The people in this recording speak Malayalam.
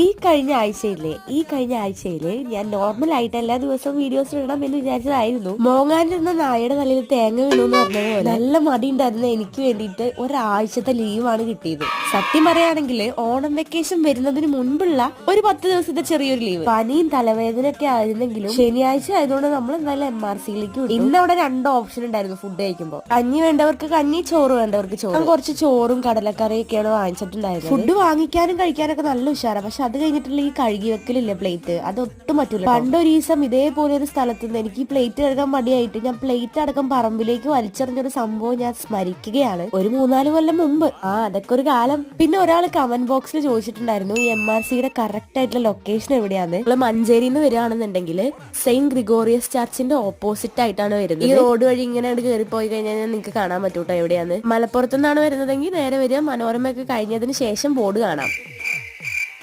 ഈ കഴിഞ്ഞ ആഴ്ചയിലെ ഈ കഴിഞ്ഞ ആഴ്ചയിൽ ഞാൻ നോർമൽ ആയിട്ട് എല്ലാ ദിവസവും വീഡിയോസ് ഇടണം എന്ന് വിചാരിച്ചതായിരുന്നു. മോങ്ങാനിരുന്ന നായയുടെ തലയിൽ തേങ്ങ വീണു എന്ന് പറഞ്ഞതുപോലെ നല്ല മടി ഉണ്ടായിരുന്ന എനിക്ക് വേണ്ടിയിട്ട് ഒരാഴ്ചത്തെ ലീവാണ് കിട്ടിയത്. സത്യം പറയുകയാണെങ്കിൽ ഓണം വെക്കേഷൻ വരുന്നതിന് മുൻപുള്ള ഒരു പത്ത് ദിവസത്തെ ചെറിയൊരു ലീവ് പനിയും തലവേദനയൊക്കെ ആയിരുന്നെങ്കിലും ശനിയാഴ്ച ആയതുകൊണ്ട് നമ്മൾ എന്തായാലും എം ആർ സിയിലേക്ക് ഇന്ന് അവിടെ രണ്ട് ഓപ്ഷൻ ഉണ്ടായിരുന്നു ഫുഡ് കഴിക്കുമ്പോൾ കഞ്ഞി വേണ്ടവർക്ക് കഞ്ഞി ചോറ് വേണ്ടവർക്ക് ചോറ്. കുറച്ച് ചോറും കടലക്കറിയൊക്കെയാണ് വാങ്ങിച്ചിട്ടുണ്ടായിരുന്നത്. ഫുഡ് വാങ്ങിക്കാനും കഴിക്കാനൊക്കെ നല്ല ഉഷാറാ. പക്ഷെ അത് കഴിഞ്ഞിട്ടുള്ള ഈ കഴുകി വെക്കലില്ലേ പ്ലേറ്റ് അത് ഒട്ടും പറ്റൂല. പണ്ടൊരു ദിവസം ഇതേപോലെ ഒരു സ്ഥലത്ത് നിന്ന് എനിക്ക് പ്ലേറ്റ് കഴുകാൻ മടിയായിട്ട് ഞാൻ പ്ലേറ്റ് അടക്കം പറമ്പിലേക്ക് വലിച്ചെറിഞ്ഞൊരു സംഭവം ഞാൻ സ്മരിക്കുകയാണ്. ഒരു മൂന്നാൽ കൊല്ലം മുമ്പ്. ആ അതൊക്കെ ഒരു കാലം. പിന്നെ ഒരാൾ കമന്റ് ബോക്സിൽ ചോദിച്ചിട്ടുണ്ടായിരുന്നു എം ആർ സിയുടെ കറക്റ്റ് ആയിട്ടുള്ള ലൊക്കേഷൻ എവിടെയാണ്? നമ്മൾ മഞ്ചേരിയിൽ നിന്ന് വരികയാണെന്നുണ്ടെങ്കിൽ സെയിന്റ് ഗ്രിഗോറിയസ് ചർച്ചിന്റെ ഓപ്പോസിറ്റ് ആയിട്ടാണ് വരുന്നത്. ഈ റോഡ് വഴി ഇങ്ങനെ കയറി പോയി കഴിഞ്ഞാൽ നിങ്ങൾക്ക് കാണാൻ പറ്റൂട്ടോ എവിടെയാണ് മലപ്പുറത്തുനിന്നാണ് വരുന്നതെങ്കിൽ നേരെ വരിക. മനോരമയൊക്കെ കഴിഞ്ഞതിന് ശേഷം ബോർഡ് കാണാം.